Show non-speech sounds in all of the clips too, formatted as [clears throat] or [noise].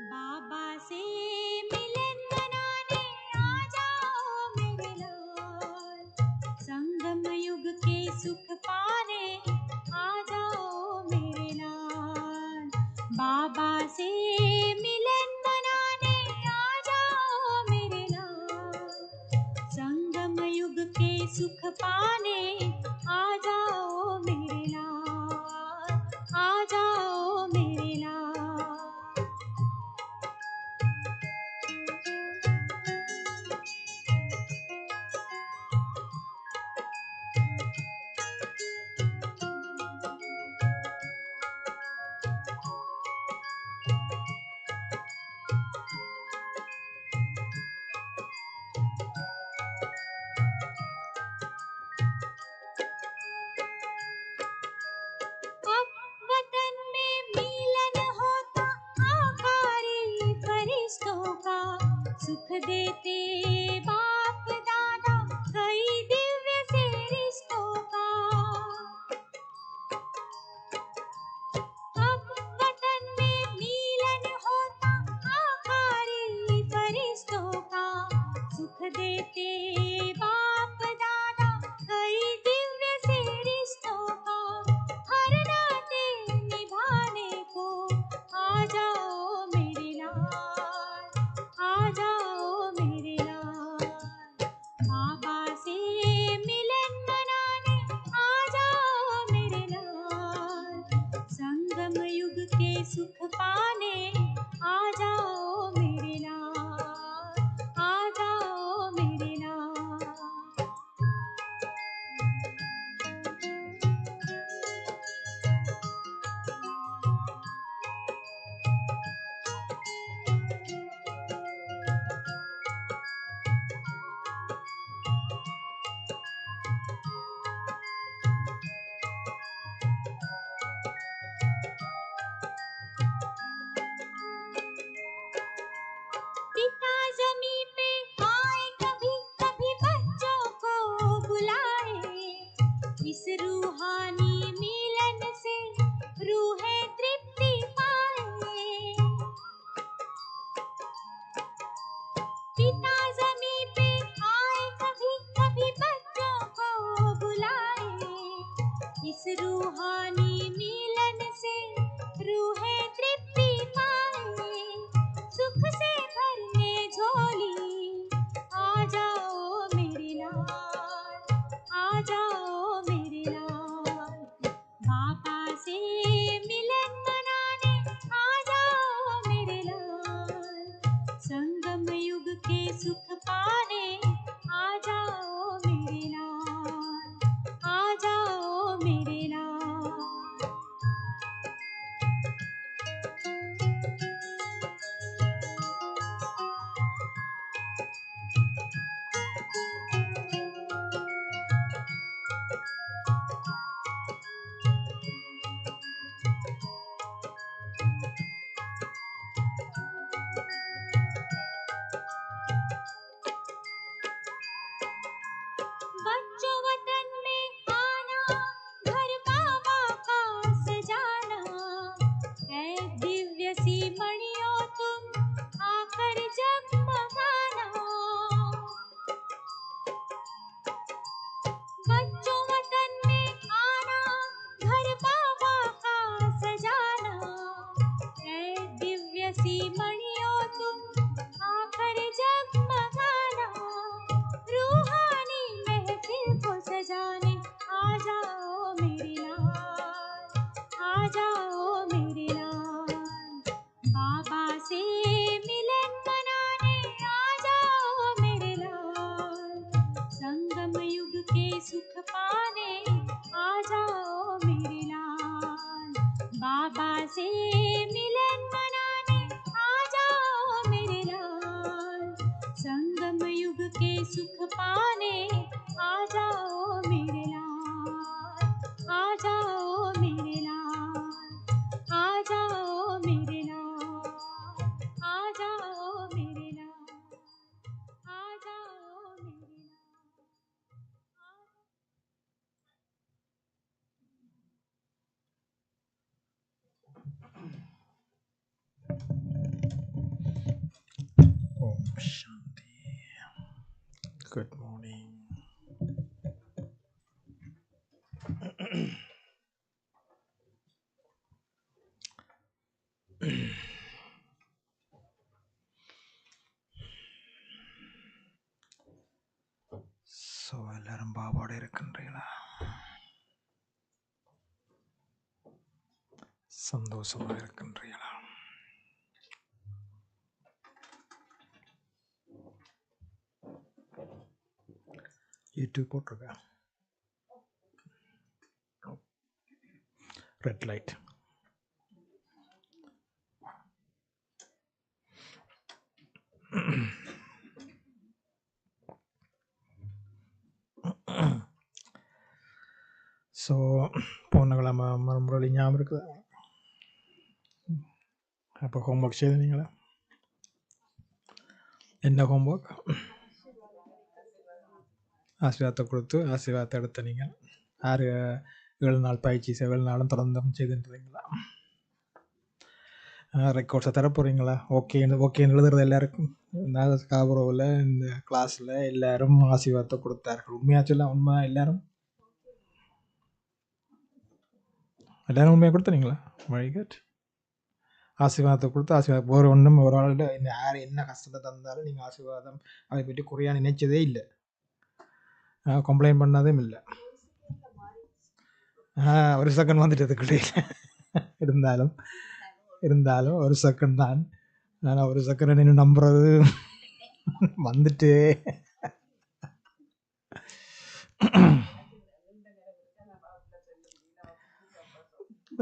बाबा से मिलन मनाने आ जाओ मेरे लोग संगम युग के सुख पाने आ जाओ मेरे लाल। बाबा से मिलन मनाने आ जाओ मेरे लाल। संगम युग के सुख पाने सुख देते ciao. இருக்கின்றீர்களா? சந்தோஷமாக இருக்கின்றீர்களா? யூடியூப் போட்டிருக்கேன் ரெட் லைட் ஸோ போன கிழமை மறுமுறை அப்போ ஹோம்ஒர்க் செய்தீங்களா? என்ன ஹோம்ஒர்க் ஆசீர்வாதத்தை கொடுத்து ஆசீர்வாதத்தை எடுத்த நீங்கள். ஆறு ஏழு நாள் பயிற்சி ஏழு நாளும் தொடர்ந்தும் செய்துன்றீங்களா? ரெக்கார்ட்ஸை தர போகிறீங்களா ஓகேன்னு ஓகேன்னு எழுதுறது எல்லாருக்கும். இந்த இந்த கிளாஸில் எல்லோரும் ஆசீர்வாதத்தை கொடுத்தார்கள். உண்மையாக சொல்ல உண்மை எல்லோரும். எல்லாரும் உண்மையாக கொடுத்துறீங்களா? Oh வெரி குட் ஆசீர்வாதத்தை கொடுத்து ஆசீர்வாதம். ஒரு ஒன்றும் ஒரு ஆள்கிட்ட இந்த யார் என்ன கஷ்டத்தை தந்தாலும் நீங்கள் ஆசீர்வாதம் அதை பற்றி குறையாக நினைச்சதே இல்லை. கம்ப்ளைண்ட் பண்ணாதே இல்லை. ஒரு செகண்ட் வந்துட்டு அதுக்குள்ளே இருந்தாலும் இருந்தாலும் ஒரு செகண்ட் தான். ஆனால் ஒரு செகண்ட் நின்று நம்புறது வந்துட்டு.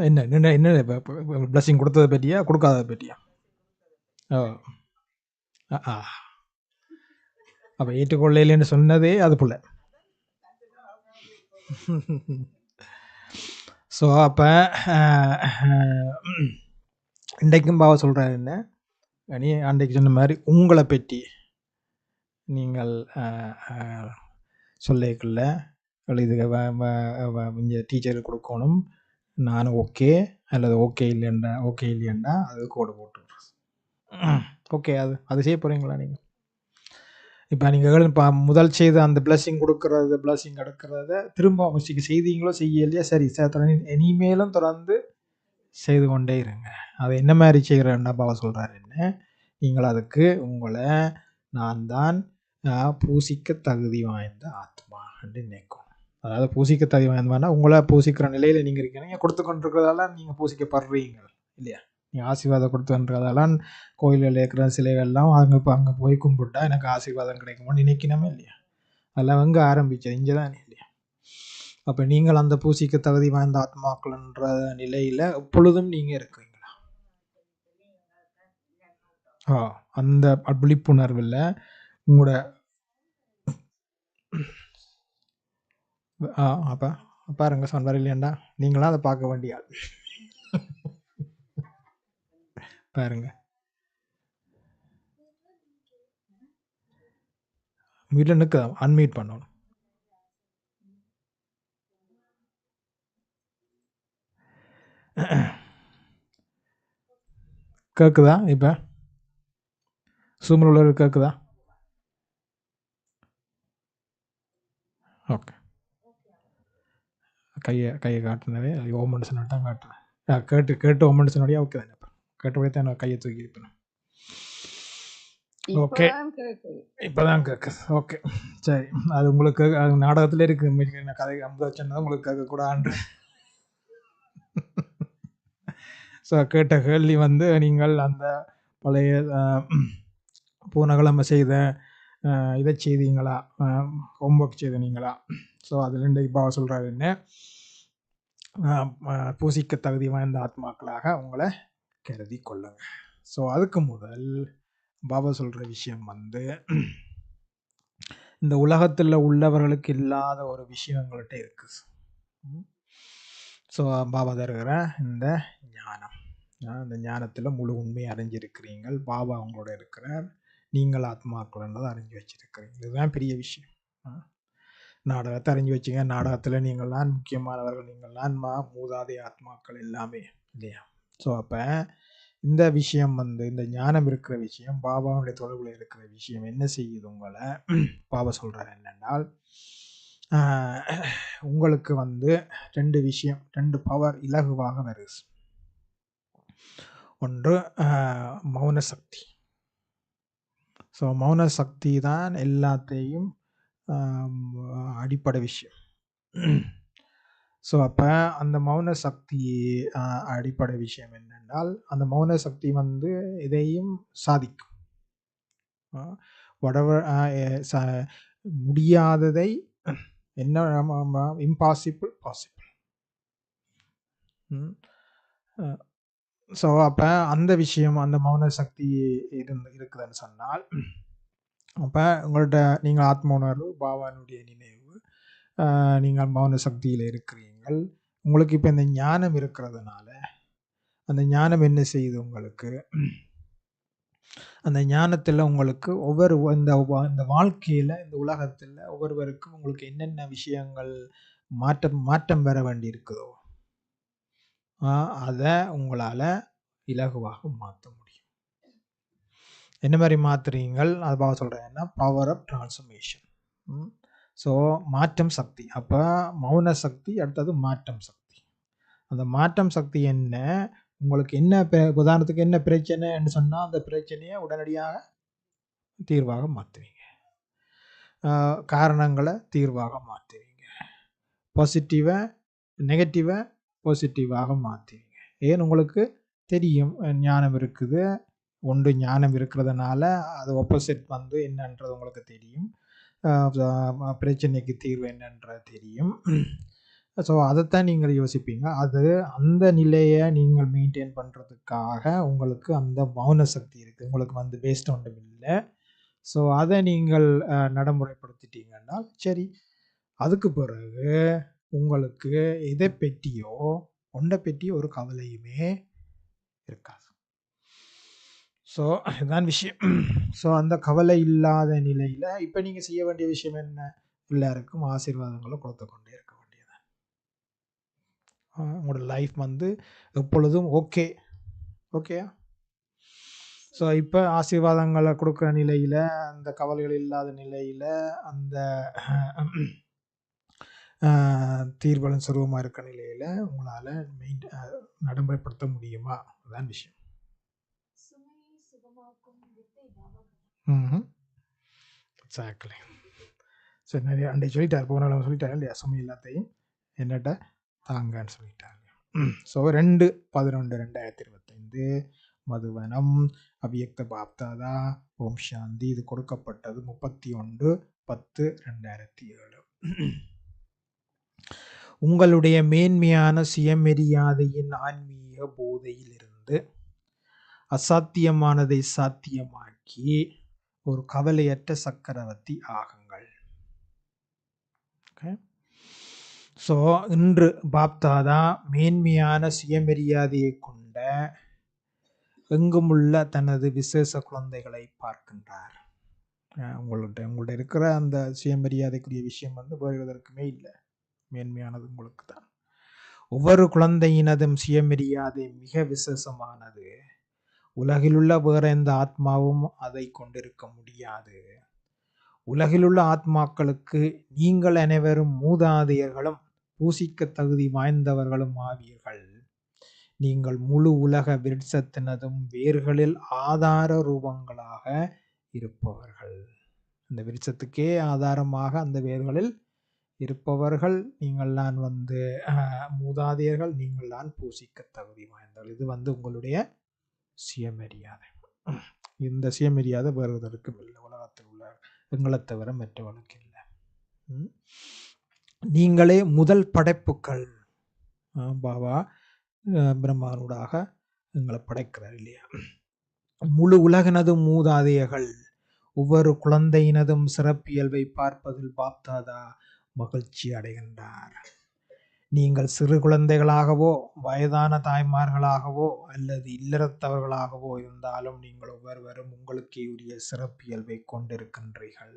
என்ன என்ன என்ன பிளஸ்ஸிங் கொடுத்ததை பற்றியா கொடுக்காததை பற்றியா ஓ. ஆ ஆ. அப்போ ஏற்றுக்கொள்ளையிலேன்னு சொன்னதே அது போல். ஸோ அப்போ இன்றைக்கும் பாவ சொல்கிறாரு என்ன? நீ அன்றைக்கு சொன்ன மாதிரி உங்களை பற்றி நீங்கள் சொல்லிக்கல இது இங்கே டீச்சருக்கு கொடுக்கணும். நான் ஓகே அல்லது ஓகே இல்லைண்டா ஓகே இல்லையண்டா அது கோடு போட்டு ஓகே அது அது செய்ய போகிறீங்களா நீங்கள் இப்போ நீங்கள் இப்போ முதல் செய்த அந்த பிளஸ்ஸிங் கொடுக்கறது பிளஸ்ஸிங் எடுக்கிறத திரும்ப மிஸ்டேக் செய்தீங்களோ செய்யலையா சரி சார் இனிமேலும் தொடர்ந்து செய்து கொண்டே இருங்க. அதை என்ன மாதிரி செய்கிறேன்னா பாபா சொல்கிறாரு என்ன? நீங்கள் அதுக்கு உங்களை நான் தான் பூசிக்க தகுதி வாய்ந்த ஆத்மா என்று நினைக்கும். அதாவது பூசிக்க தகுதி வாய்ந்தமானா உங்களை பூசிக்கிற நிலையில் நீங்கள் இருக்கீங்க. கொடுத்து கொண்டிருக்கிறதால நீங்கள் பூசிக்கப்படுறீங்க இல்லையா? நீங்கள் ஆசீர்வாதம் கொடுத்துன்றதாலாம் கோயில்களில் இருக்கிற சிலைகள்லாம் அங்கே இப்போ அங்கே போய் கும்பிட்டா எனக்கு ஆசீர்வாதம் கிடைக்குமோன்னு நினைக்கணுமே இல்லையா? அதெல்லாம் அங்கே ஆரம்பிச்சது? இங்கே தான் இல்லையா? அப்போ நீங்கள் அந்த பூசிக்க தகுதி வாய்ந்த ஆத்மாக்கள்ன்ற நிலையில் எப்பொழுதும் நீங்கள் இருக்கிறீங்களா? ஆ அந்த விழிப்புணர்வில் உங்களோட ஆ அப்போ பாருங்க சொன்னார் இல்லையாண்டா? நீங்களாம் அதை பார்க்க வேண்டிய ஆள். பாருங்க. வீட்டில் நிற்க அன்மீட் பண்ணணும். கேட்குதா இப்போ? சூமில் உள்ளவர் கேட்குதா கையை கையை ஓமன் சொன்னாடி தான் காட்டுறேன் ஆ, கேட்டு கேட்டு ஓமன் சொன்னாடியா ஓகே தானே. கேட்டபடி தான் நான் கையை தூக்கி இருப்பேன் ஓகே இப்பதான் கேட்குது ஓகே சரி. அது உங்களுக்கு அது நாடகத்தில் இருக்குது கதை ஐம்பது சொன்னது உங்களுக்கு கேட்கக்கூடாது ஸோ கேட்ட கேள்வி வந்து நீங்கள் அந்த பழைய அஹ், போன கிழமை செய்த இதை செய்தீங்களா? ஹோம்ஒர்க் செய்தீங்களா ஸோ அதில் இன்றைக்கு பாவ சொல்கிறாரு என்ன? பூசிக்க தகுதி வாய்ந்த ஆத்மாக்களாக அவங்கள கருதி கொள்ளுங்க. ஸோ அதுக்கு முதல் பாபா சொல்கிற விஷயம் வந்து இந்த உலகத்தில் உள்ளவர்களுக்கு இல்லாத ஒரு விஷயம் எங்கள்கிட்ட இருக்குது ஸோ பாபா தருகிற இந்த ஞானம். இந்த ஞானத்தில் முழு உண்மையை அறிஞ்சிருக்கிறீங்கள் பாபா அவங்களோட இருக்கிறார். நீங்கள் ஆத்மாக்கள்ன்றதை அறிஞ்சு வச்சிருக்கிறீங்க இதுதான் பெரிய விஷயம். நாடகத்தை அறிஞ்சு வச்சுங்க. நாடகத்தில் நீங்கள்லாம் முக்கியமானவர்கள் நீங்கள்லாம் மா மூதாதை ஆத்மாக்கள் எல்லாமே இல்லையா? ஸோ அப்போ இந்த விஷயம் வந்து இந்த ஞானம் இருக்கிற விஷயம் பாபாவுடைய தொடர்பில் இருக்கிற விஷயம் என்ன செய்யுது உங்களை? பாபா சொல்கிறார் என்னென்னால் உங்களுக்கு வந்து ரெண்டு விஷயம் ரெண்டு பவர் இலகுவாக வருது. ஒன்று மௌன சக்தி. ஸோ மௌன சக்தி தான் எல்லாத்தையும் அடிப்படை விஷயம். ஸோ அப்போ அந்த மௌன சக்தி அடிப்படை விஷயம் என்னென்றால் அந்த மௌன சக்தி வந்து எதையும் சாதிக்கும். வடவர் முடியாததை என்ன இம்பாசிபிள் பாசிபிள் ஸோ அப்போ அந்த விஷயம் அந்த மௌன சக்தி இருந்து இருக்குதுன்னு சொன்னால் அப்போ உங்கள்கிட்ட நீங்கள் ஆத்ம உணர்வு பாபானுடைய நினைவு நீங்கள் மௌன சக்தியில் இருக்கிறீர்கள். உங்களுக்கு இப்போ இந்த ஞானம் இருக்கிறதுனால அந்த ஞானம் என்ன செய்யுது உங்களுக்கு? அந்த ஞானத்தில் உங்களுக்கு ஒவ்வொரு இந்த இந்த வாழ்க்கையில் இந்த உலகத்தில் ஒவ்வொருவருக்கும் உங்களுக்கு என்னென்ன விஷயங்கள் மாற்றம் மாற்றம் பெற வேண்டி இருக்குதோ அதை உங்களால் இலகுவாக மாற்ற முடியும். என்ன மாதிரி மாற்றுறீங்கள் அது பாவ சொல்கிறேன்னா பவர் ஆஃப் டிரான்ஸ்ஃபர்மேஷன் ஸோ மாற்றம் சக்தி. அப்போ மௌன சக்தி அடுத்தது மாற்றம் சக்தி. அந்த மாற்றம் சக்தி என்ன? உங்களுக்கு என்ன பெ- உதாரணத்துக்கு என்ன பிரச்சனைன்னு சொன்னால் அந்த பிரச்சனையை உடனடியாக தீர்வாக மாற்றுவீங்க. காரணங்களை தீர்வாக மாற்றுவீங்க. பாசிட்டிவை நெகட்டிவை பாசிட்டிவாக மாற்றுவீங்க. ஏன்? உங்களுக்கு தெரியும் ஞானம் இருக்குது. ஒன்று ஞானம் இருக்கிறதுனால அது ஆப்போசிட் வந்து என்னன்றது உங்களுக்கு தெரியும். பிரச்சனைக்கு தீர்வு என்னன்றது தெரியும். ஸோ அதைத்தான் நீங்கள் யோசிப்பீங்க. அது அந்த நிலையை நீங்கள் மெயின்டைன் பண்ணுறதுக்காக உங்களுக்கு அந்த மௌன சக்தி இருக்குது உங்களுக்கு வந்து வேஸ்ட் ஒன்றும் இல்லை. ஸோ அதை நீங்கள் நடைமுறைப்படுத்திட்டீங்கன்னா சரி. அதுக்கு பிறகு உங்களுக்கு எதை பெட்டியோ ஒன்றை பற்றியோ ஒரு கவலையுமே இருக்காது. ஸோ இதுதான் [clears throat] விஷயம். ஸோ அந்த கவலை இல்லாத நிலையில் இப்போ நீங்கள் செய்ய வேண்டிய விஷயம் என்ன? எல்லாருக்கும் ஆசீர்வாதங்களை கொடுத்து கொண்டே இருக்க வேண்டியது. உங்களோட லைஃப் வந்து எப்பொழுதும் ஓகே ஓகேயா ஸோ இப்போ ஆசீர்வாதங்களை கொடுக்குற நிலையில் அந்த கவலைகள் இல்லாத நிலையில் அந்த தீர்வலன் சுருவமாக இருக்க இருக்கிற நிலையில் உங்களால் மெயின் நடைமுறைப்படுத்த முடியுமா? அதுதான் விஷயம். பாபா ம் எக்ஸாக்ட்லி சரி நிறைய அண்டை சொல்லிட்டார். போன தடவை சொல்லிட்டார் இல்லையா? சுமை எல்லாத்தையும். என்னட்ட தாங்கன்னு சொல்லிட்டார் ஸோ ரெண்டு பதினொன்று ரெண்டாயிரத்தி இருபத்தைந்து. மதுவனம் அவ்யக்த பாப்தாதா ஓம் சாந்தி இது கொடுக்கப்பட்டது முப்பத்தி ஒன்று பத்து ரெண்டாயிரத்தி ஏழு. உங்களுடைய மேன்மையான சுயமரியாதையின் ஆன்மீக போதையிலிருந்து அசாத்தியமானதை சாத்தியமாக்கி ஒரு கவலையற்ற சக்கரவர்த்தி ஆகுங்கள். ஓகே ஸோ இன்று பாப்தாதா மேன்மையான சுயமரியாதையை கொண்ட எங்குமுள்ள தனது விசேஷ குழந்தைகளை பார்க்கின்றார். அஹ் உங்கள்ட்ட உங்கள்ட்ட இருக்கிற அந்த சுயமரியாதைக்குரிய விஷயம் வந்து வேறு எதற்குமே இல்லை. மேன்மையானது உங்களுக்கு தான் ஒவ்வொரு குழந்தையினதும் சுயமரியாதை மிக விசேஷமானது. உலகிலுள்ள வேற எந்த ஆத்மாவும் அதை கொண்டிருக்க முடியாது. உலகிலுள்ள ஆத்மாக்களுக்கு நீங்கள் அனைவரும் மூதாதையர்களும் பூசிக்க தகுதி வாய்ந்தவர்களும் ஆவீர்கள். நீங்கள் முழு உலக விருட்சத்தினதும் வேர்களில் ஆதார ரூபங்களாக இருப்பவர்கள். இந்த விருட்சத்துக்கே ஆதாரமாக அந்த வேர்களில் இருப்பவர்கள் நீங்கள் தான் வந்து மூதாதையர்கள் நீங்கள் தான் பூசிக்க தகுதி வாய்ந்தவர்கள். இது வந்து உங்களுடைய சுயமரியாதை இந்த சுயமரியாதை வேறு எதற்கும் இல்லை உலகத்தில் உள்ள எங்களை தவிர மற்றவனுக்கு இல்லை. ம். நீங்களே முதல் படைப்புக்கள் பாபா பிரம்மானூடாக எங்களை படைக்கிறார் இல்லையா? முழு உலகினதும் மூதாதையர்கள். ஒவ்வொரு குழந்தையினதும் சிறப்பியல்வை பார்ப்பதில் பாப்தாதா மகிழ்ச்சி அடைகின்றார். நீங்கள் சிறு குழந்தைகளாகவோ வயதான தாய்மார்களாகவோ அல்லது இல்லறத்தவர்களாகவோ இருந்தாலும் நீங்கள் ஒவ்வொருவரும் உங்களுக்கே உரிய சிறப்பியல்பை கொண்டிருக்கின்றீர்கள்.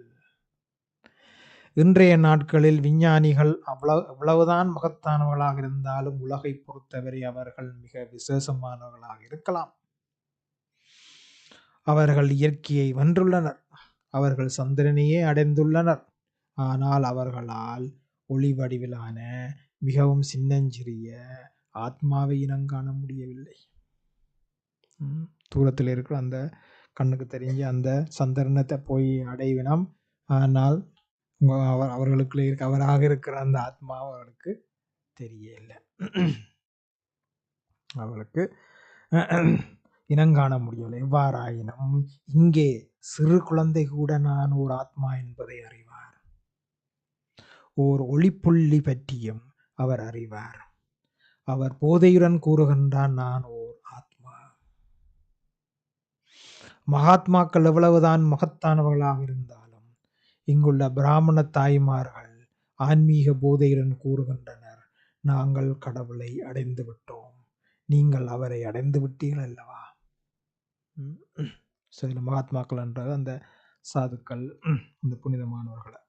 இன்றைய நாட்களில் விஞ்ஞானிகள் அவ்வளவு எவ்வளவுதான் மகத்தானவர்களாக இருந்தாலும் உலகை பொறுத்தவரை அவர்கள் மிக விசேஷமானவர்களாக இருக்கலாம். அவர்கள் இயற்கையை வென்றுள்ளனர். அவர்கள் சந்திரனையே அடைந்துள்ளனர். ஆனால் அவர்களால் ஒளி வடிவிலான மிகவும் சின்னஞ்சிறிய ஆத்மாவை இனங்காண முடியவில்லை. தூரத்தில் இருக்கிற அந்த கண்ணுக்கு தெரிஞ்ச அந்த சந்தர்ணத்தை போய் அடைவினம். ஆனால் அவர் அவர்களுக்குள்ளே இருக்க அவராக இருக்கிற அந்த ஆத்மா அவர்களுக்கு தெரியலை அவர்களுக்கு இனங்காண முடியவில்லை. எவ்வாறாயினும் இங்கே சிறு குழந்தை கூட நான் ஒரு ஆத்மா என்பதை அறிவார். ஓர் ஒளிப்புள்ளி பற்றியும் அவர் அறிவார். அவர் போதையுடன் கூறுகின்றார் நான் ஓர் ஆத்மா. மகாத்மாக்கள் எவ்வளவுதான் மகத்தானவர்களாக இருந்தாலும் இங்குள்ள பிராமண தாய்மார்கள் ஆன்மீக போதையுடன் கூறுகின்றனர். நாங்கள் கடவுளை அடைந்து விட்டோம். நீங்கள் அவரை அடைந்து விட்டீர்கள் அல்லவா? சரி ஸோ இதில் மகாத்மாக்கள் என்றது அந்த சாதுக்கள் அந்த இந்த புனிதமானவர்களை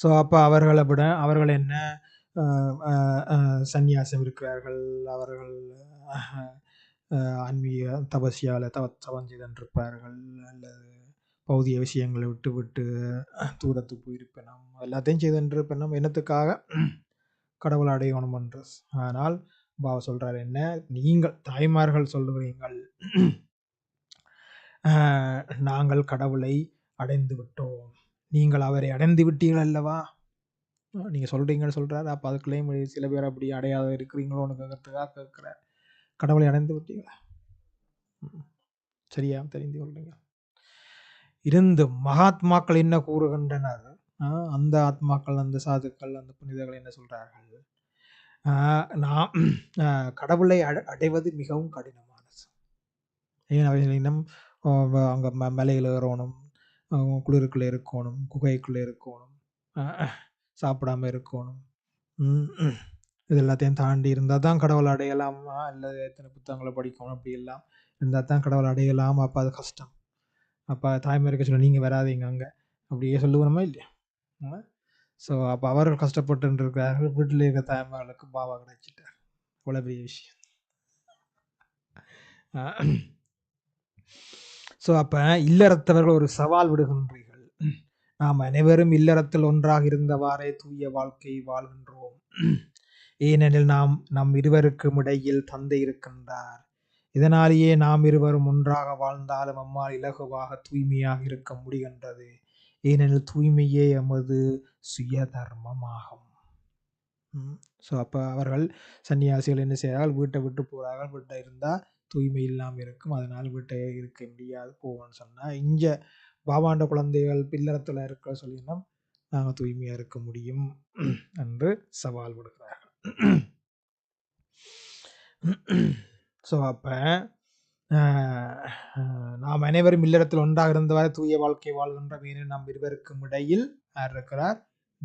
ஸோ அப்போ அவர்களை விட அவர்கள் என்ன சந்நியாசம் இருக்கிறார்கள்? அவர்கள் ஆன்மீக தபசியால் தவ தவம் செய்திருப்பார்கள். அல்லது பௌதிய விஷயங்களை விட்டு விட்டு தூரத்துக்கு போயிருப்பினம் எல்லாத்தையும் செய்திருப்பினம் என்னத்துக்காக? கடவுள் அடையணும் என்று. ஆனால் பாபா சொல்கிறார் என்ன? நீங்கள் தாய்மார்கள் சொல்லுகிறீங்கள் நாங்கள் கடவுளை அடைந்து விட்டோம். நீங்கள் அவரை அடைந்து விட்டீர்கள் அல்லவா? நீங்கள் சொல்கிறீங்கன்னு சொல்கிறார் அப்போ அதுக்குள்ளேயும் சில பேர் அப்படி அடையாத இருக்கிறீங்களோன்னு கேட்கறதுக்காக கேட்குற கடவுளை அடைந்து விட்டீங்களா? ம். சரியா தெரிந்து கொள்றீங்க இருந்து மகாத்மாக்கள் என்ன கூறுகின்றனர்? அந்த ஆத்மாக்கள் அந்த சாதுக்கள் அந்த புனிதர்கள் என்ன சொல்கிறார்கள் நான் நாம் கடவுளை அடை- அடைவது மிகவும் கடினமானது. ஏன் அவர்களிடம் இன்னும் அங்கே மலையில் ஏறணும் குளிருக்குள்ளே இருக்கணும். குகைக்குள்ளே இருக்கணும். சாப்பிடாம இருக்கணும். இது எல்லாத்தையும் தாண்டி இருந்தால் தான் கடவுள் அடையலாமா? இல்லை எத்தனை புத்தகங்களை படிக்கணும் அப்படி எல்லாம் இருந்தால் தான் கடவுள் அடையலாம்? அப்போ அது கஷ்டம். அப்போ தாய்மார்க்க சொல்ல நீங்கள் வராதீங்க அங்கே. அப்படியே சொல்லுவோமா இல்லையா? ஸோ அப்போ அவர்கள் கஷ்டப்பட்டு இருக்கிறார்கள் வீட்டில் இருக்கிற தாய்மார்களுக்கு பாபா கிடைச்சிட்டார். இவ்வளோ பெரிய விஷயம். ஸோ அப்போ இல்லறத்தவர்கள் ஒரு சவால் விடுகின்றீர்கள். நாம் அனைவரும் இல்லறத்தில் ஒன்றாக இருந்தவாறே தூய வாழ்க்கை வாழ்கின்றோம். ஏனெனில் நாம் நம் இருவருக்கும் இடையில் தந்தை இருக்கின்றார். இதனாலேயே நாம் இருவரும் ஒன்றாக வாழ்ந்தாலும் அம்மாள் இலகுவாக தூய்மையாக இருக்க முடிகின்றது. ஏனெனில் தூய்மையே எமது சுய தர்மமாகும் ஸோ அப்போ அவர்கள் சன்னியாசிகள் என்ன செய்கிறார்கள் வீட்டை விட்டு போகிறார்கள் வீட்டை இருந்தால் தூய்மை இல்லாமல் இருக்கும். அதனால் வீட்டை இருக்க முடியாது போவோம்னு சொன்னால் இங்கே பாபாண்ட குழந்தைகள் பில்லறத்தில் இருக்கிற சொல்லினா நாங்கள் தூய்மையாக இருக்க முடியும் என்று சவால் விடுகிறார்கள். ஸோ அப்போ நாம் அனைவரும் இல்லறத்தில் ஒன்றாக இருந்தவரை தூய வாழ்க்கை வாழ்கின்ற மீனில் நாம் இருவருக்கும் இடையில் யார் இருக்கிறார்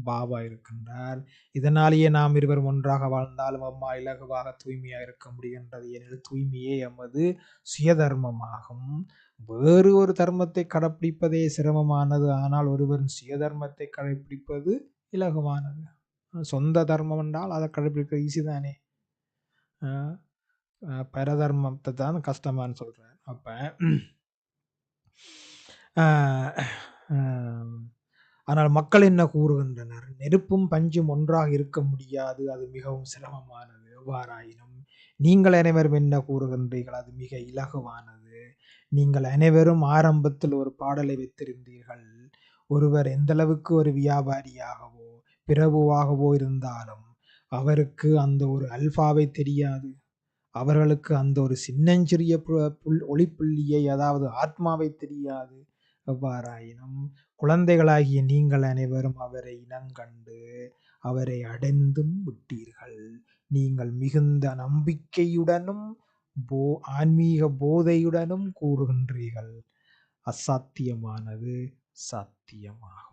பாபா இருக்கின்றார். இதனாலேயே நாம் இருவரும் ஒன்றாக வாழ்ந்தாலும் அம்மா இலகுவாக தூய்மையாக இருக்க முடிகின்றது. ஏனெனில் தூய்மையே எமது சுயதர்மமாகும். வேறு ஒரு தர்மத்தை கடைப்பிடிப்பதே சிரமமானது. ஆனால் ஒருவரின் சுயதர்மத்தை கடைப்பிடிப்பது இலகுவானது. சொந்த தர்மம் என்றால் அதை கடைப்பிடிக்க ஈஸி தானே. பரதர்மத்தை தான் கஷ்டமான்னு சொல்கிறேன் அப்போ ஆனால் மக்கள் என்ன கூறுகின்றனர்? நெருப்பும் பஞ்சும் ஒன்றாக இருக்க முடியாது. அது மிகவும் சிரமமானது. எவ்வாறாயினும் நீங்கள் அனைவரும் என்ன கூறுகின்றீர்கள்? அது மிக இலகுவானது. நீங்கள் அனைவரும் ஆரம்பத்தில் ஒரு பாடலை வைத்திருந்தீர்கள். ஒருவர் எந்தளவுக்கு ஒரு வியாபாரியாகவோ பிரபுவாகவோ இருந்தாலும் அவருக்கு அந்த ஒரு அல்ஃபாவை தெரியாது. அவர்களுக்கு அந்த ஒரு சின்னஞ்சிறிய புல் ஒளிப்புள்ளியை அதாவது ஆத்மாவை தெரியாது. எவ்வாறாயினும் குழந்தைகளாகிய நீங்கள் அனைவரும் அவரை இனங்கண்டு அவரை அடைந்தும் விட்டீர்கள். நீங்கள் மிகுந்த நம்பிக்கையுடனும் போ ஆன்மீக போதையுடனும் கூறுகின்றீர்கள். அசாத்தியமானது சாத்தியமாகும்.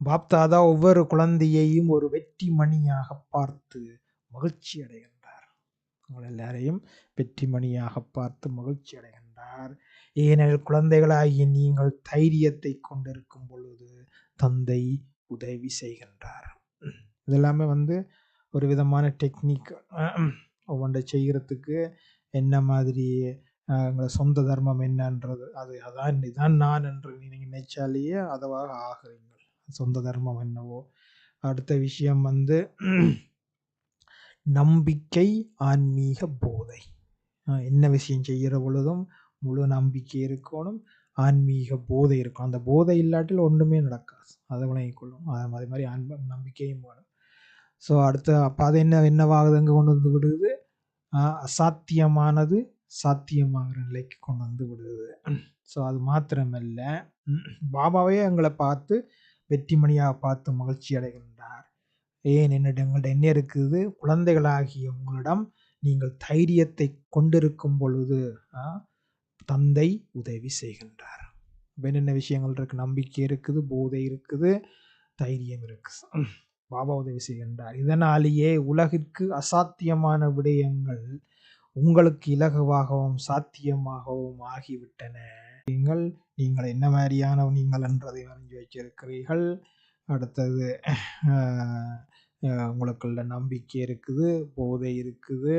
பாப்தாதா ஒவ்வொரு குழந்தையையும் ஒரு வெற்றி மணியாக பார்த்து மகிழ்ச்சி அடைகின்றார். உங்கள் எல்லாரையும் வெற்றி மணியாக பார்த்து மகிழ்ச்சி அடைகின்றார். ஏனெனில் குழந்தைகளாகிய நீங்கள் தைரியத்தை கொண்டிருக்கும் பொழுது தந்தை உதவி செய்கின்றார். இதெல்லாமே வந்து ஒரு விதமான டெக்னிக் ஒவ்வொன்றை செய்கிறதுக்கு என்ன மாதிரி எங்களை சொந்த தர்மம் என்னன்றது அது அதான் இதுதான் நான் என்று நீங்கள் நினைச்சாலேயே அதுவாக ஆகிறீங்கள் சொந்த தர்மம் என்னவோ. அடுத்த விஷயம் வந்து நம்பிக்கை ஆன்மீக போதை. என்ன விஷயம் செய்கிற பொழுதும் முழு நம்பிக்கை இருக்கணும் ஆன்மீக போதை இருக்கணும். அந்த போதை இல்லாட்டில் ஒன்றுமே நடக்காது. அதை விளங்கிக்கொள்ளும். அது அதே மாதிரி ஆன்ம நம்பிக்கையும் வேணும். ஸோ அடுத்த அப்போ அது என்ன என்னவாகுது? அங்கே கொண்டு வந்து விடுது? அசாத்தியமானது சாத்தியமாகிற நிலைக்கு கொண்டு வந்து விடுது. ஸோ அது மாத்திரமல்ல. பாபாவே எங்களை பார்த்து வெற்றிமணியாக பார்த்து மகிழ்ச்சி அடைகின்றார். ஏன் என்னிடம் எங்கள்கிட்ட என்ன இருக்குது? குழந்தைகளாகிய உங்களிடம் நீங்கள் தைரியத்தை கொண்டிருக்கும் பொழுது ஆ, தந்தை உதவி செய்கின்றார். என்னென்ன விஷயங்கள் இருக்குது நம்பிக்கை இருக்குது போதை இருக்குது தைரியம் இருக்குது. பாபா உதவி செய்கின்றார். இதனாலேயே உலகிற்கு அசாத்தியமான விடயங்கள் உங்களுக்கு இலகுவாகவும் சாத்தியமாகவும் ஆகிவிட்டன. நீங்கள் நீங்கள் என்ன மாதிரியான நீங்கள் என்றதை அறிஞ்சு வச்சிருக்கிறீர்கள். அடுத்தது உங்களுக்குள்ள நம்பிக்கை இருக்குது போதை இருக்குது.